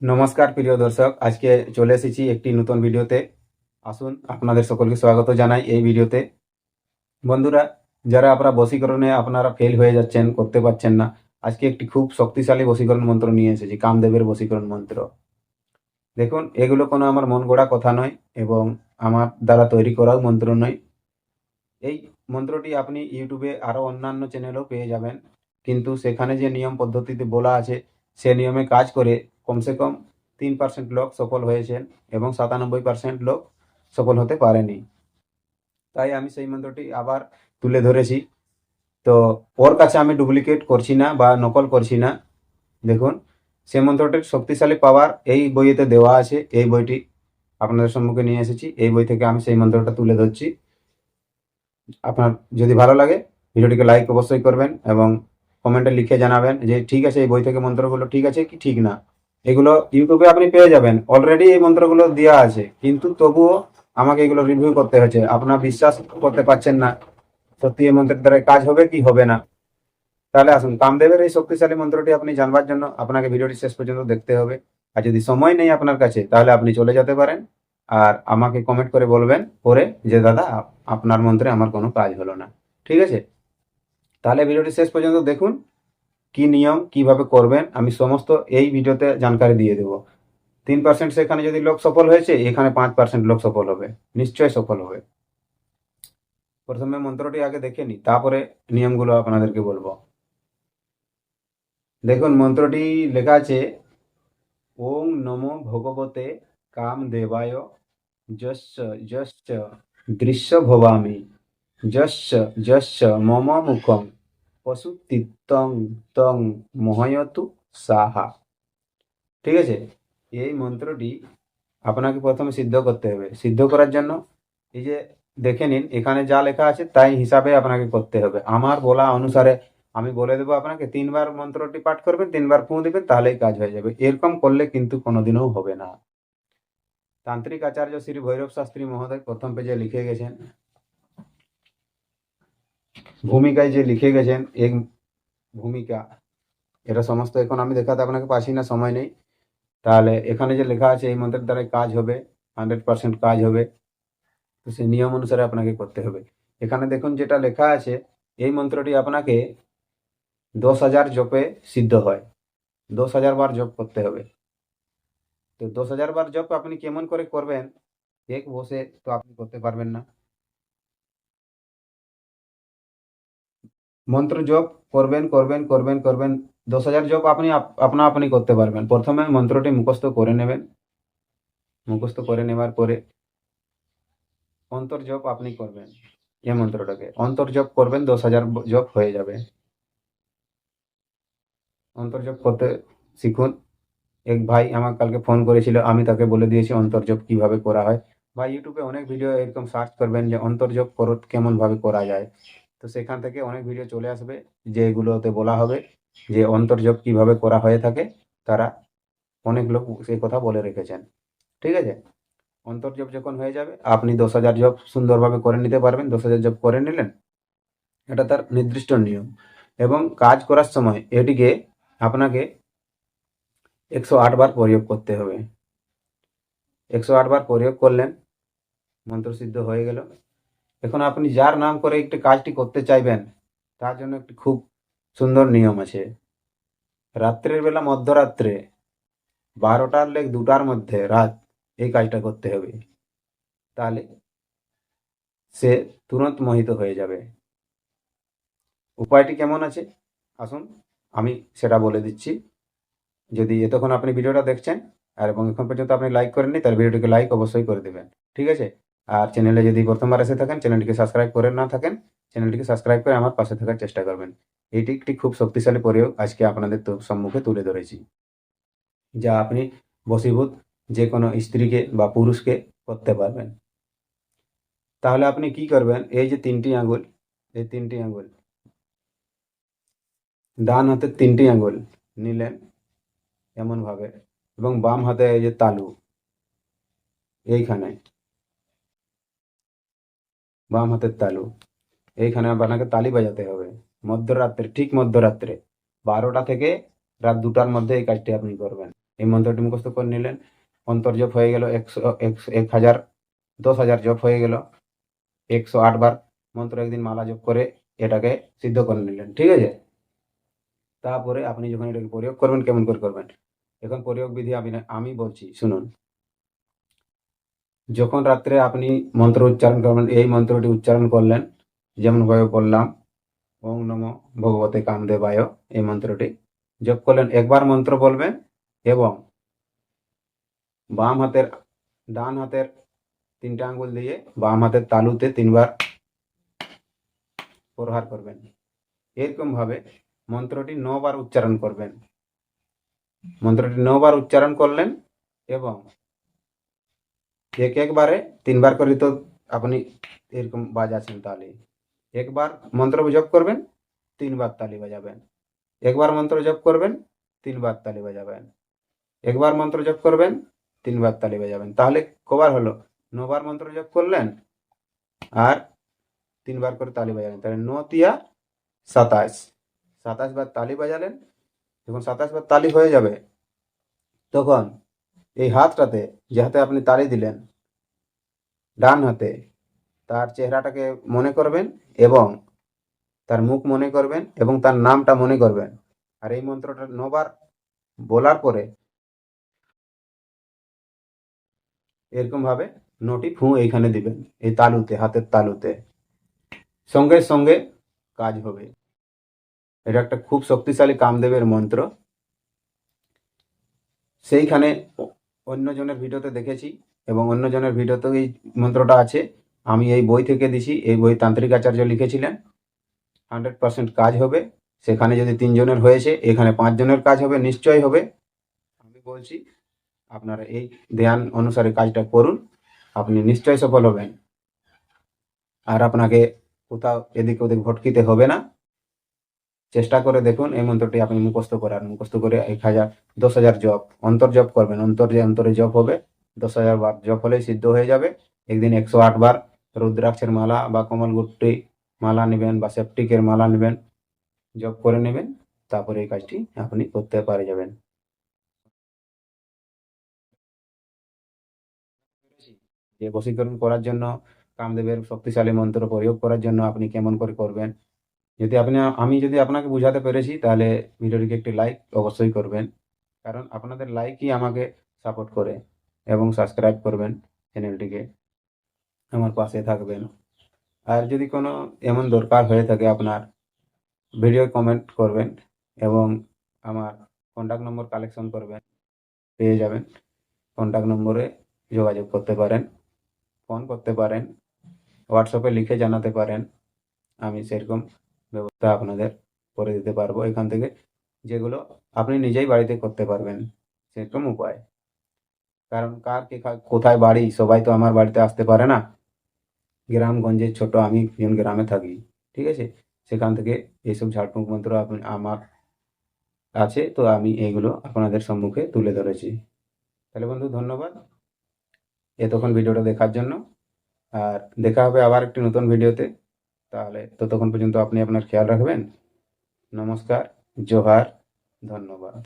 নমস্কার, প্রিয় দর্শক। আজকে চলে এসেছি একটি নতুন ভিডিওতে। আসুন, আপনাদের সকলকে স্বাগত জানাই এই ভিডিওতে। বন্ধুরা, যারা আপনারা বশীকরণে আপনারা ফেল হয়ে যাচ্ছেন, করতে পারছেন না, আজকে একটি খুব শক্তিশালী বশীকরণ মন্ত্র নিয়ে এসেছি, কামদেবের বশীকরণ মন্ত্র। দেখুন, এগুলো কোনো আমার মন গড়া কথা নয় এবং আমার দ্বারা তৈরি করাও মন্ত্র নয়। এই মন্ত্রটি আপনি ইউটিউবে আরও অন্যান্য চ্যানেলেও পেয়ে যাবেন। কিন্তু সেখানে যে নিয়ম পদ্ধতিতে বলা আছে, সে নিয়মে কাজ করে কমসে কম তিন পার্সেন্ট লোক সফল হয়েছেন এবং সাতানব্বই পার্সেন্ট লোক সফল হতে পারেনি। তাই আমি সেই মন্ত্রটি আবার তুলে ধরেছি। তো ওর কাছে আমি ডুপ্লিকেট করছি না বা নকল করছি না। দেখুন, সে মন্ত্রটির শক্তিশালী পাওয়ার এই বইয়েতে দেওয়া আছে। এই বইটি আপনাদের সম্মুখে নিয়ে এসেছি। এই বই থেকে আমি সেই মন্ত্রটা তুলে ধরছি। আপনার যদি ভালো লাগে, ভিডিওটিকে লাইক অবশ্যই করবেন এবং কমেন্টে লিখে জানাবেন যে, ঠিক আছে, এই বই থেকে মন্ত্রগুলো ঠিক আছে কি ঠিক না? এগুলো ইউটিউবে আপনি পেয়ে যাবেন। অলরেডি এই মন্ত্রগুলো দেওয়া আছে। কিন্তু তবুও আমাকে এগুলো রিভিউ করতে হয়েছে। আপনার বিশ্বাস করতে পারছেন না। সত্যি এই মন্ত্রের দ্বারা কাজ হবে কি হবে না? তাহলে আসুন, কামদেবের এই শক্তিশালী মন্ত্রটি আপনি জানবার জন্য আপনাকে ভিডিওটি শেষ পর্যন্ত দেখতে হবে। আর যদি সময় নেই আপনার কাছে, তাহলে আপনি চলে যেতে পারেন। আর আমাকে কমেন্ট করে বলবেন পরে যে, দাদা আপনার মন্ত্রে আমার কোনো কাজ হলো না। ঠিক আছে? তাহলে ভিডিওটি শেষ পর্যন্ত দেখুন। কি নিয়ম, কীভাবে করবেন, আমি সমস্ত এই ভিডিওতে জানকারি দিয়ে দেবো। তিন পার্সেন্ট সেখানে যদি লোক সফল হয়েছে, এখানে পাঁচ পার্সেন্ট লোক সফল হবে। নিশ্চয় সফল হবে। প্রথমে মন্ত্রটি আগে দেখে নি, তারপরে নিয়মগুলো আপনাদেরকে বলব। দেখুন, মন্ত্রটি লেখা আছে, ওং নমো ভগবতে কাম দেবায় যশ্চ যশ্চ দৃশ্য ভবামি, যশ্চ যশ্চ মম মুখম। পশুতিত্তং তং মহয়তু সাহা। ঠিক আছে? এই মন্ত্রটি আপনাকে প্রথমে সিদ্ধ করতে হবে। সিদ্ধ করার জন্য এই যে দেখে নিন, এখানে যা লেখা আছে তাই হিসাবে আপনাকে করতে হবে। আমার বলা অনুসারে আমি বলে দেবো আপনাকে, তিনবার মন্ত্রটি পাঠ করবেন, তিনবার ফুঁ দিবেন, তাহলেই কাজ হয়ে যাবে। এরকম করলে কিন্তু কোনোদিনও হবে না। তান্ত্রিক আচার্য শ্রী ভৈরব শাস্ত্রী মহোদয় প্রথম পেজে লিখে গেছেন ভূমিকায় যে লিখে গেছেন এই ভূমিকা, এটা সমস্ত এখন আমি দেখাতে আপনাকে পাচ্ছি না, সময় নেই। তাহলে এখানে যে লেখা আছে, এই মন্ত্রের দ্বারা কাজ হবে হান্ড্রেড পার্সেন্ট কাজ হবে। তো সেই নিয়ম অনুসারে আপনাকে করতে হবে। এখানে দেখুন যেটা লেখা আছে, এই মন্ত্রটি আপনাকে দশ হাজার জপে সিদ্ধ হয়। দশ হাজার বার জপ করতে হবে। তো দশ হাজার বার জপ আপনি কেমন করে করবেন, এক বসে তো আপনি করতে পারবেন না। মন্ত্র জপ করবেন করবেন করবেন করবেন। দশ হাজার জপ আপনি আপনা আপনি করতে পারবেন। প্রথমে মন্ত্রটি মুখস্থ করে নেবেন। মুখস্থ করে নেবার পরে অন্তর জপ আপনি করবেন। এই মন্ত্রটাকে। অন্তর জপ করবেন, দশ হাজার জপ হয়ে যাবে। অন্তর জপ করতে শিখুন। এক ভাই আমার কালকে ফোন করেছিল, আমি তাকে বলে দিয়েছি অন্তর জপ কীভাবে করা হয়। বা ইউটিউবে অনেক ভিডিও এরকম সার্চ করবেন যে অন্তর জপ করো কেমন ভাবে করা যায়। তো সেখান থেকে অনেক ভিডিও চলে আসবে যেগুলোতে বলা হবে যে অন্তর্জপ কীভাবে করা হয়ে থাকে, তারা অনেক লোক সেই কথা বলে রেখেছেন। ঠিক আছে? অন্তর্জপ যখন হয়ে যাবে, আপনি দশ হাজার জব সুন্দরভাবে করে নিতে পারবেন, দশ হাজার জপ করে নিলেন, এটা তার নির্দিষ্ট নিয়ম। এবং কাজ করার সময় এটিকে আপনাকে একশো আট বার প্রয়োগ করতে হবে। একশো আট বার প্রয়োগ করলেন, মন্ত্রসিদ্ধ হয়ে গেল। এখন আপনি যার নাম করে একটি কাজটি করতে চাইবেন, তার জন্য একটি খুব সুন্দর নিয়ম আছে। রাত্রের বেলা মধ্যরাত্রে বারোটার লেগ দুটার মধ্যে রাত এই কাজটা করতে হবে। তাহলে সে তুরন্ত মোহিত হয়ে যাবে। উপায়টি কেমন আছে? আসুন, আমি সেটা বলে দিচ্ছি। যদি এতক্ষণ আপনি ভিডিওটা দেখছেন আর এবং এখন পর্যন্ত আপনি লাইক করেননি, তাহলে ভিডিওটিকে লাইক অবশ্যই করে দেবেন। ঠিক আছে? আর চ্যানেলে যদি প্রথমবার এসে থাকেন চ্যানেলটিকে সাবস্ক্রাইব করে না থাকেন চ্যানেলটিকে সাবস্ক্রাইব করে আমার পাশে থাকার চেষ্টা করবেন। এটি একটি খুব শক্তিশালী প্রয়োগ আজকে আপনাদের সম্মুখে তুলে ধরেছি। যা আপনি বশীভূত যে কোনো স্ত্রীকে বা পুরুষকে করতে পারবেন। তাহলে আপনি কি করবেন? এই যে তিনটি আঙ্গুল এই তিনটি আঙ্গুল ডান হাতের তিনটি আঙ্গুল নিলেন এমনভাবে এবং বাম হাতে এই যে তালু, এইখানে। বাম হাতের তালু। এইখানে আপনাকে তালি বাজাতে হবে। মধ্যরাত্রে, ঠিক মধ্যরাত্রে, বারোটা থেকে রাত দুটার মধ্যে এই কাজটি আপনি করবেন। এই মন্ত্রটি মুখস্থ করে নিলেন। অন্তর্জপ হয়ে গেল একশো, একশো- এক হাজার, দশ হাজার জপ হয়ে গেল। একশো আট বার মন্ত্র একদিন মালা জপ করে এটাকে সিদ্ধ করে নিলেন। ঠিক আছে? তারপরে আপনি যখন এটাকে প্রয়োগ করবেন, কেমন করে করবেন? এখন প্রয়োগ বিধি আমি আমি বলছি, শুনুন। যখন রাত্রে আপনি মন্ত্র উচ্চারণ করবেন, এই মন্ত্রটি উচ্চারণ করলেন, যেমন ভাবে বললাম ওম নম ভগবতে কামদেবায়, এই মন্ত্রটি জপ করলেন। একবার মন্ত্র বলবেন এবং বাম হাতের, ডান হাতের তিনটা আঙ্গুল দিয়ে বাম হাতের তালুতে তিনবার প্রহার করবেন। এরকম ভাবে মন্ত্রটি নবার উচ্চারণ করবেন। মন্ত্রটি নবার উচ্চারণ করলেন এবং এক একবারে তিনবার করে তো আপনি এরকম বাজাচ্ছেন তালি একবার মন্ত্র জপ করবেন, তিনবার তালি বাজাবেন। একবার মন্ত্র জপ করবেন, তিনবার তালি বাজাবেন। একবার মন্ত্র জপ করবেন, তিনবার তালি বাজাবেন। তাহলে কবার হলো? নবার মন্ত্র জপ করলেন আর তিনবার করে তালি বাজালেন। তাহলে ন তিয়া সাতাশ। সাতাশ বার তালি বাজালেন। যখন সাতাশ বার তালি হয়ে যাবে, তখন এই হাতটাতে যে হাতে আপনি তালি দিলেন, ডান হাতে তার চেহারাটাকে মনে করবেন এবং তার মুখ মনে করবেন এবং তার নামটা মনে করবেন। আর এই মন্ত্রটা নবার বলার পরে এরকম ভাবে নটি ফু এইখানে দিবেন, এই তালুতে, হাতের তালুতে। সঙ্গে সঙ্গে কাজ হবে। এটা একটা খুব শক্তিশালী কামদেবের মন্ত্র। সেইখানে অন্যজনের ভিডিওতে দেখেছি এবং অন্যজনের ভিডিওতেও এই মন্ত্রটা আছে। আমি এই বই থেকে দিছি, এই বই তান্ত্রিক আচার্য লিখেছিলেন। হান্ড্রেড পার্সেন্ট কাজ হবে। সেখানে যদি তিনজনের হয়েছে, এখানে পাঁচজনের কাজ হবে, নিশ্চয়ই হবে। আমি বলছি, আপনারা এই ধ্যান অনুসারে কাজটা করুন। আপনি নিশ্চয়ই সফল হবেন। আর আপনাকে কোথাও এদিক ওদিক ভটকিতে হবে না। চেষ্টা করে দেখুন, এই মন্ত্রটি আপনি মুখস্থ করার মুখস্থ করে এক হাজার, দশ হাজার জপ, অন্তর জপ করবেন। অন্তর যে অন্তরে জপ হবে, দশ হাজার বার জপ হলেই সিদ্ধ হয়ে যাবে। একদিন একশো আট বার রুদ্রাক্ষের মালা বা কমল গুট্টি মালা নেবেন বা সেপটিকের মালা নেবেন, জপ করে নেবেন, তারপরে এই কাজটি আপনি করতে পারে যাবেন। যে বশীকরণ করার জন্য, কামদেবের শক্তিশালী মন্ত্র প্রয়োগ করার জন্য আপনি কেমন করে করবেন যদি আপনি, আমি যদি আপনাকে বোঝাতে পেরেছি, তাহলে ভিডিওটিকে একটি লাইক অবশ্যই করবেন। কারণ আপনাদের লাইকই আমাকে সাপোর্ট করে এবং সাবস্ক্রাইব করবেন চ্যানেলটিকে। আমার পাশে থাকবেন। আর যদি কোনো এমন দরকার হয়ে থাকে আপনার, ভিডিও কমেন্ট করবেন এবং আমার কন্ট্যাক্ট নম্বর কালেকশন করবেন, পেয়ে যাবেন। কন্ট্যাক্ট নম্বরে যোগাযোগ করতে পারেন ফোন করতে পারেন হোয়াটসঅ্যাপে লিখে জানাতে পারেন। আমি সেরকম ব্যবস্থা আপনাদের করে দিতে পারব এখান থেকে, যেগুলো আপনি নিজেই বাড়িতে করতে পারবেন, সেরকম উপায়। কারণ কার কে কোথায় বাড়ি? সবাই তো আমার বাড়িতে আসতে পারে না। গ্রামগঞ্জে ছোট, আমি যেমন গ্রামে থাকি, ঠিক আছে? সেখান থেকে এইসব ঝাড়ফুঁক মন্ত্র আপনি, আমার আছে, তো আমি এইগুলো আপনাদের সম্মুখে তুলে ধরেছি। তাহলে বন্ধু, ধন্যবাদ এতক্ষণ ভিডিওটা দেখার জন্য। আর দেখা হবে আবার একটি নতুন ভিডিওতে। তাহলে ততক্ষণ পর্যন্ত আপনি আপনার খেয়াল রাখবেন। নমস্কার জোহার ধন্যবাদ।